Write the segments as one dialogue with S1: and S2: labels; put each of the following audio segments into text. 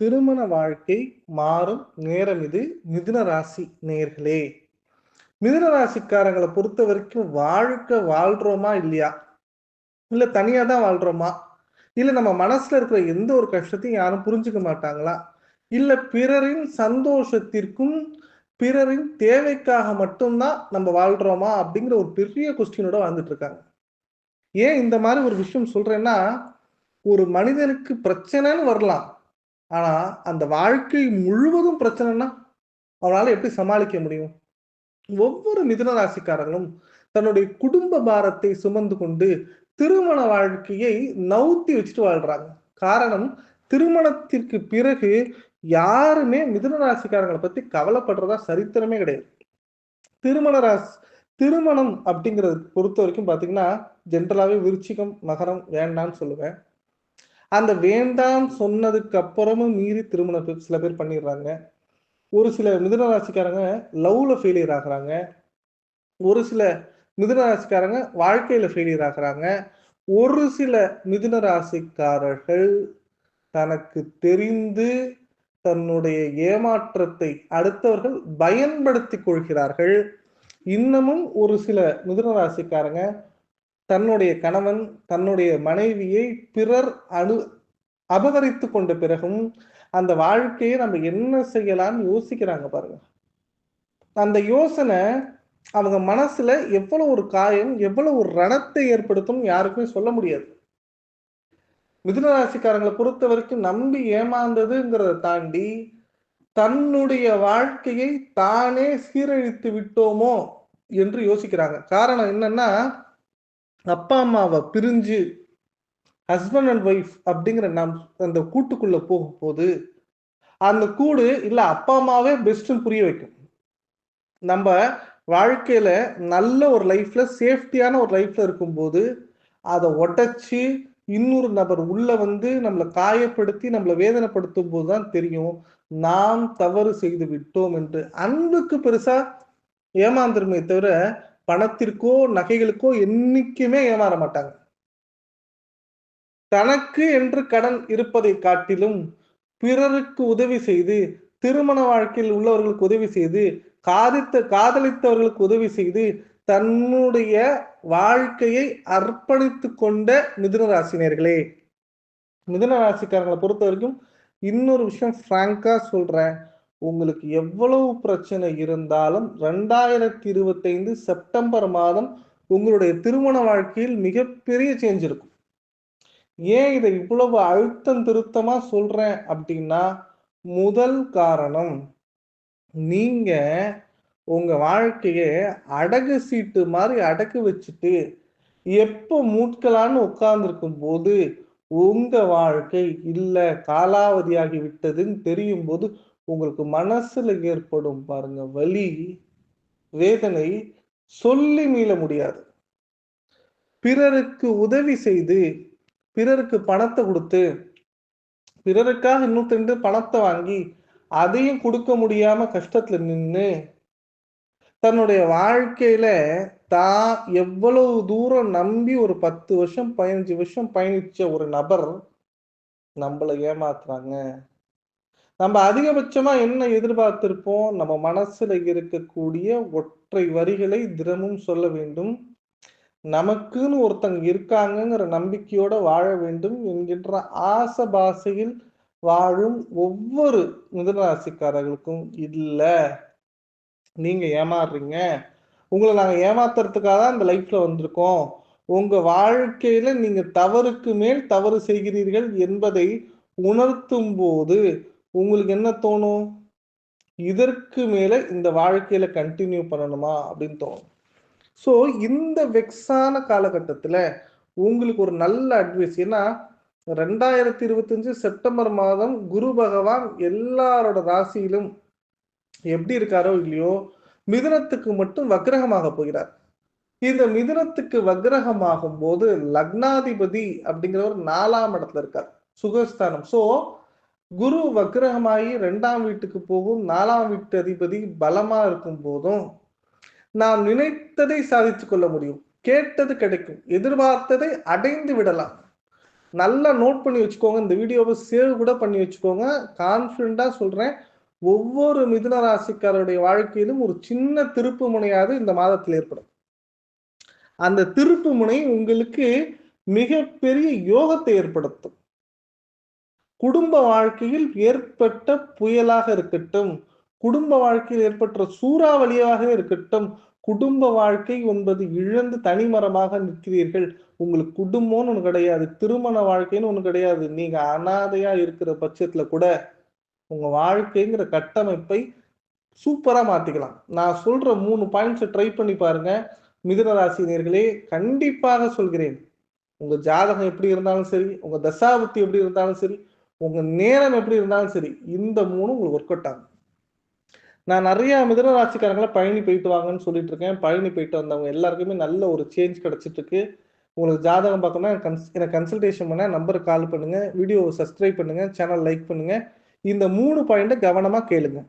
S1: திருமண வாழ்க்கை மாறும் நேரம் இது மிதுன ராசி நேர்களே. மிதுன ராசிக்காரங்களை பொறுத்த வரைக்கும் வாழ்க்கை வாழ்றோமா இல்லையா? இல்ல தனியா தான் வாழ்றோமா? இல்ல நம்ம மனசுல இருக்கிற எந்த ஒரு கஷ்டத்தையும் யாரும் புரிஞ்சுக்க மாட்டாங்களா? இல்ல பிறரின் சந்தோஷத்திற்கும் பிறரின் தேவைக்காக மட்டும்தான் நம்ம வாழ்றோமா? அப்படிங்கிற ஒரு பெரிய கொஸ்டினோட வாழ்ந்துட்டு இருக்காங்க. ஏன் இந்த மாதிரி ஒரு விஷயம் சொல்றேன்னா ஒரு மனிதனுக்கு பிரச்சனைன்னு வரலாம். ஆனா அந்த வாழ்க்கை முழுவதும் பிரச்சனைனா அவனால எப்படி சமாளிக்க முடியும்? ஒவ்வொரு மிதுன ராசிக்காரர்களும் தன்னுடைய குடும்ப பாரத்தை சுமந்து கொண்டு திருமண வாழ்க்கையை நவுத்தி வச்சுட்டு வாழ்றாங்க. காரணம் திருமணத்திற்கு பிறகு யாருமே மிதுன ராசிக்காரங்களை பத்தி கவலைப்படுறதா சரித்திரமே கிடையாது. திருமண ராசி திருமணம் அப்படிங்கிறது பொறுத்த வரைக்கும் பாத்தீங்கன்னா ஜென்ரலாவே விருச்சிகம் மகரம் வேண்டாம்னு சொல்லுவேன். அந்த வேண்டாம் சொன்னதுக்கு அப்புறமும் மீறி திருமணம் சில பேர் பண்ணிடுறாங்க. ஒரு சில மிதுன ராசிக்காரங்க லவ்ல ஃபெயிலியர் ஆகுறாங்க. ஒரு சில மிதுன ராசிக்காரங்க வாழ்க்கையில ஃபெயிலியர் ஆகுறாங்க. ஒரு சில மிதுன ராசிக்காரர்கள் தனக்கு தெரிந்து தன்னுடைய ஏமாற்றத்தை அடுத்தவர்கள் பயன்படுத்தி கொள்கிறார்கள். இன்னமும் ஒரு சில மிதுன ராசிக்காரங்க தன்னுடைய கணவன் தன்னுடைய மனைவியை பிறர் அணு அபகரித்து கொண்ட பிறகும் அந்த வாழ்க்கையை நம்ம என்ன செய்யலாம்னு யோசிக்கிறாங்க பாருங்க. அந்த யோசனை அவங்க மனசுல எவ்வளவு ஒரு காயம் எவ்வளவு ஒரு ரணத்தை ஏற்படுத்தும் யாருக்குமே சொல்ல முடியாது. மிதுன ராசிக்காரங்களை பொறுத்த வரைக்கும் நம்பி ஏமாந்ததுங்கிறத தாண்டி தன்னுடைய வாழ்க்கையை தானே சீரழித்து விட்டோமோ என்று யோசிக்கிறாங்க. காரணம் என்னன்னா அப்பா அம்மாவை பிரிஞ்சு ஹஸ்பண்ட் அண்ட் ஒய்ஃப் அப்படிங்கிற நம் அந்த கூட்டுக்குள்ள போகும்போது அந்த கூடு இல்லை அப்பா அம்மாவே பெஸ்ட்னு புரிய வைக்கும். நம்ம வாழ்க்கையில நல்ல ஒரு லைஃப்ல சேஃப்டியான ஒரு லைஃப்ல இருக்கும்போது அதை உடைச்சி இன்னொரு நபர் உள்ள வந்து நம்மளை காயப்படுத்தி நம்மளை வேதனைப்படுத்தும் போதுதான் தெரியும் நாம் தவறு செய்து விட்டோம் என்று அன்புக்கு பெருசா ஏமாந்துருமே தவிர பணத்திற்கோ நகைகளுக்கோ என்னைக்குமே ஏமாற மாட்டாங்க. தனக்கு என்று கடன் இருப்பதை காட்டிலும் பிறருக்கு உதவி செய்து திருமண வாழ்க்கையில் உள்ளவர்களுக்கு உதவி செய்து காதித்த காதலித்தவர்களுக்கு உதவி செய்து தன்னுடைய வாழ்க்கையை அர்ப்பணித்து கொண்ட மிதுன ராசினியர்களே மிதுன ராசிக்காரங்களை பொறுத்த வரைக்கும் இன்னொரு விஷயம் ஃப்ராங்கா சொல்றேன். உங்களுக்கு எவ்வளவு பிரச்சனை இருந்தாலும் ரெண்டாயிரத்தி இருபத்தைந்து செப்டம்பர் மாதம் உங்களுடைய திருமண வாழ்க்கையில் மிகப்பெரிய சேஞ்ச் இருக்கும். ஏன் இதை இவ்வளவு அழுத்தம் திருத்தமா சொல்றேன் அப்படின்னா முதல் காரணம் நீங்க உங்க வாழ்க்கையை அடகு சீட்டு மாதிரி அடக்கு வச்சுட்டு எப்போ மூட்களான்னு உட்கார்ந்துருக்கும் போது உங்க வாழ்க்கை இல்லை காலாவதியாகி விட்டதுன்னு தெரியும் போது உங்களுக்கு மனசுல ஏற்படும் பாருங்க வலி வேதனை சொல்லி மீள முடியாது. பிறருக்கு உதவி செய்து பிறருக்கு பணத்தை கொடுத்து பிறருக்காக இன்னொருத்தண்டு பணத்தை வாங்கி அதையும் கொடுக்க முடியாம கஷ்டத்துல நின்று தன்னுடைய வாழ்க்கையில தான் எவ்வளவு தூரம் நம்பி ஒரு பத்து வருஷம் பதினஞ்சு வருஷம் பயணிச்ச ஒரு நபர் நம்மளை ஏமாத்துறாங்க. நம்ம அதிகபட்சமா என்ன எதிர்பார்த்திருப்போம்? நம்ம மனசுல இருக்கக்கூடிய ஒற்றை வரிகளை தினமும் சொல்ல வேண்டும். நமக்குன்னு ஒருத்தங்க இருக்காங்கங்கிற நம்பிக்கையோட வாழ வேண்டும் என்கின்ற ஆசை பாசையில் வாழும் ஒவ்வொரு மிதனராசிக்காரர்களுக்கும் இல்ல. நீங்க ஏமாறுறீங்க. உங்களை நாங்க ஏமாத்துறதுக்காக தான் இந்த லைஃப்ல வந்திருக்கோம். உங்க வாழ்க்கையில நீங்க தவறுக்கு மேல் தவறு செய்கிறீர்கள் என்பதை உணர்த்தும் போது உங்களுக்கு என்ன தோணும்? இதற்கு மேல இந்த வாழ்க்கையில கண்டினியூ பண்ணணுமா? அப்படின்னு தோணும். ஸோ இந்த வெக்ஸான காலகட்டத்தில் உங்களுக்கு ஒரு நல்ல அட்வைஸ் ஏன்னா ரெண்டாயிரத்தி இருபத்தஞ்சு செப்டம்பர் மாதம் குரு பகவான் எல்லாரோட ராசியிலும் எப்படி இருக்காரோ இல்லையோ மிதுனத்துக்கு மட்டும் வக்ரகமாக போகிறார். இந்த மிதுனத்துக்கு வக்ரகமாகும் போது லக்னாதிபதி அப்படிங்கிறவர் நாலாம் இடத்துல இருக்கார். சுகஸ்தானம். ஸோ குரு வக்ரகமாகி ரெண்டாம் வீட்டுக்கு போகும் நாலாம் வீட்டு அதிபதி பலமா இருக்கும் போதும். நாம் நினைத்ததை சாதித்து கொள்ள முடியும். கேட்டது கிடைக்கும். எதிர்பார்த்ததை அடைந்து விடலாம். நல்லா நோட் பண்ணி வச்சுக்கோங்க. இந்த வீடியோவை சேவ் கூட பண்ணி வச்சுக்கோங்க. கான்ஃபிடண்டா சொல்றேன். ஒவ்வொரு மிதுன ராசிக்காரருடைய வாழ்க்கையிலும் ஒரு சின்ன திருப்பு முனையாவது இந்த மாதத்தில் ஏற்படும். அந்த திருப்பு முனை உங்களுக்கு மிகப்பெரிய யோகத்தை ஏற்படுத்தும். குடும்ப வாழ்க்கையில் ஏற்பட்ட புயலாக இருக்கட்டும் குடும்ப வாழ்க்கையில் ஏற்பட்ட சூறாவளியாக இருக்கட்டும் குடும்ப வாழ்க்கை என்பது இழந்து தனிமரமாக நிற்கிறீர்கள். உங்களுக்கு குடும்பம்னு ஒன்று கிடையாது திருமண வாழ்க்கைன்னு ஒன்று கிடையாது. நீங்க அனாதையா இருக்கிற பட்சத்துல கூட உங்க வாழ்க்கைங்கிற கட்டமைப்பை சூப்பரா மாத்திக்கலாம். நான் சொல்ற மூணு பாயிண்ட்ஸை ட்ரை பண்ணி பாருங்க. மிதுனராசினியர்களே கண்டிப்பாக சொல்கிறேன். உங்க ஜாதகம் எப்படி இருந்தாலும் சரி உங்க தசாபுத்தி எப்படி இருந்தாலும் சரி உங்க நேரம் எப்படி இருந்தாலும் சரி இந்த மூணு உங்களுக்கு ஒர்க் அவுட் ஆகும். நான் நிறைய மிதனராசிக்காரங்களை பழனி போயிட்டு வாங்கன்னு சொல்லிட்டு இருக்கேன். பழனி போயிட்டு வந்தவங்க எல்லாருக்குமே நல்ல ஒரு சேஞ்ச் கிடைச்சிட்டு இருக்கு உங்களுக்கு ஜாதகம் பார்க்கணும்னா எனக்கு கன்சல்டேஷன் பண்ண நம்பருக்கு கால் பண்ணுங்க. வீடியோவை சப்ஸ்கிரைப் பண்ணுங்க. சேனல் லைக் பண்ணுங்க. இந்த மூணு பாயிண்ட்டை கவனமா கேளுங்க.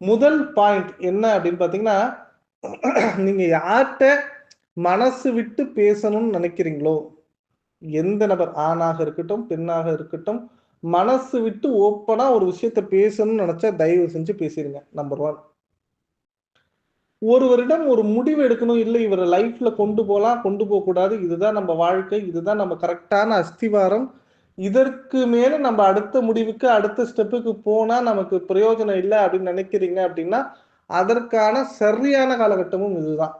S1: முதல் பாயிண்ட் என்ன அப்படின்னு பாத்தீங்கன்னா நீங்க யார்கிட்ட மனசு விட்டு பேசணும்னு நினைக்கிறீங்களோ எந்த நபர் ஆணாக இருக்கட்டும் பெண்ணாக இருக்கட்டும் மனசு விட்டு ஓப்பனா ஒரு விஷயத்த பேசணும்னு நினைச்சா தயவு செஞ்சு பேசிடுங்க நம்பர் ஒன் ஒருவரிடம் ஒரு முடிவு எடுக்கணும் இல்லை இவரை லைஃப்ல கொண்டு போகலாம் கொண்டு போக கூடாது. இதுதான் நம்ம வாழ்க்கை இதுதான் நம்ம கரெக்டான அஸ்திவாரம். இதற்கு மேல நம்ம அடுத்த முடிவுக்கு அடுத்த ஸ்டெப்புக்கு போனா நமக்கு பிரயோஜனம் இல்லை அப்படின்னு நினைக்கிறீங்க அப்படின்னா அதற்கான சரியான காலகட்டமும் இதுதான்.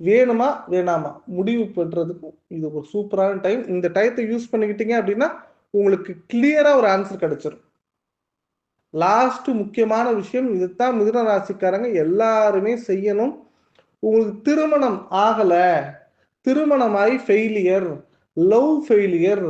S1: வேணுமா வேணாமா? முடிவு பெற்றதுக்கும். இது ஒரு சூப்பரான டைம் இந்த டயத்தை யூஸ் பண்ணிக்கிட்டீங்க அப்படின்னா உங்களுக்கு கிளியரா ஒரு ஆன்சர் கிடைச்சிடும் லாஸ்ட் முக்கியமான விஷயம் இதுதான் மிதுன ராசிக்காரங்க எல்லாருமே செய்யணும். உங்களுக்கு திருமணம் ஆகல. திருமணமாய் ஃபெயிலியர் லவ் ஃபெயிலியர்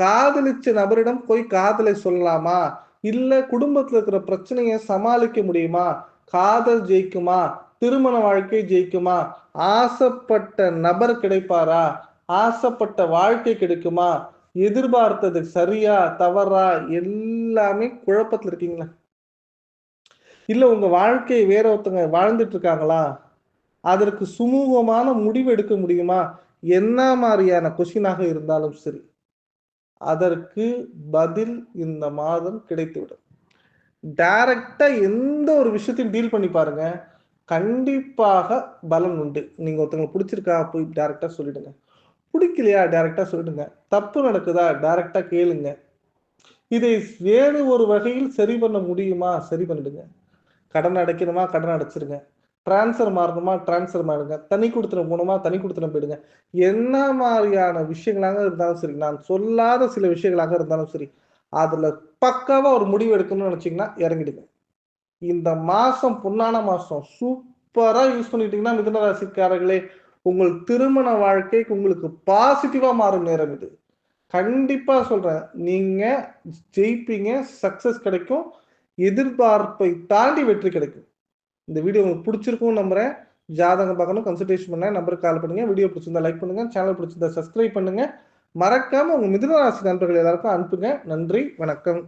S1: காதலிச்ச நபரிடம் போய் காதலை சொல்லலாமா? இல்ல குடும்பத்துல இருக்கிற பிரச்சனையை சமாளிக்க முடியுமா? காதல் ஜெயிக்குமா? திருமண வாழ்க்கை ஜெயிக்குமா? ஆசைப்பட்ட நபர் கிடைப்பாரா? ஆசைப்பட்ட வாழ்க்கை கிடைக்குமா? எதிர்பார்த்தது சரியா தவறா எல்லாமே குழப்பத்துல இருக்கீங்களா? இல்ல உங்க வாழ்க்கையை வேற ஒருத்தங்க வாழ்ந்துட்டு இருக்காங்களா? அதற்கு சுமூகமான முடிவு எடுக்க முடியுமா? என்ன மாதிரியான கொஷினாக இருந்தாலும் சரி அதற்கு பதில் இந்த மாதம் கிடைத்துவிடும். டைரக்டா எந்த ஒரு விஷயத்தையும் டீல் பண்ணி பாருங்க. கண்டிப்பாக பலன் உண்டு. நீங்க ஒருத்தவங்க பிடிச்சிருக்கா போய் டைரக்டா சொல்லிடுங்க. பிடிக்கலையா? டைரக்டா சொல்லிடுங்க தப்பு நடக்குதா? டைரக்டா கேளுங்க. இதை வேறு ஒரு வகையில் சரி பண்ண முடியுமா? சரி பண்ணிடுங்க. கடன் அடைக்கணுமா? கடன் அடைச்சிருங்க. டிரான்ஸ்ஃபர் மாறணுமா? டிரான்ஸ்ஃபர் மாறுங்க. தனி கொடுத்துன போகணுமா தனி கொடுத்துன போயிடுங்க. என்ன மாதிரியான விஷயங்களாக இருந்தாலும் சரி நான் சொல்லாத சில விஷயங்களாக இருந்தாலும் சரி அதில் பக்காவாக ஒரு முடிவு எடுக்கணும்னு நினச்சிங்கன்னா இறங்கிடுங்க. இந்த மாதம் பொன்னான மாதம் சூப்பராக யூஸ் பண்ணிட்டீங்கன்னா மிதுன ராசிக்காரர்களே உங்கள் திருமண வாழ்க்கைக்கு உங்களுக்கு பாசிட்டிவா மாறும் நேரம் இது. கண்டிப்பா சொல்றேன். நீங்க ஜெயிப்பீங்க சக்சஸ் கிடைக்கும். எதிர்பார்ப்பை தாண்டி வெற்றி கிடைக்கும். இந்த வீடியோ உங்களுக்கு பிடிச்சிருக்கும் நம்புறேன். ஜாதகம் பார்க்கணும் கன்சல்டேஷன் பண்ண நம்பருக்கு கால் பண்ணுங்க. வீடியோ பிடிச்சிருந்தா லைக் பண்ணுங்க. சேனல் பிடிச்சிருந்தா சப்ஸ்கிரைப் பண்ணுங்க. மறக்காம உங்க மிதுனராசி நண்பர்கள் எல்லாருக்கும் அனுப்புங்க. நன்றி வணக்கம்.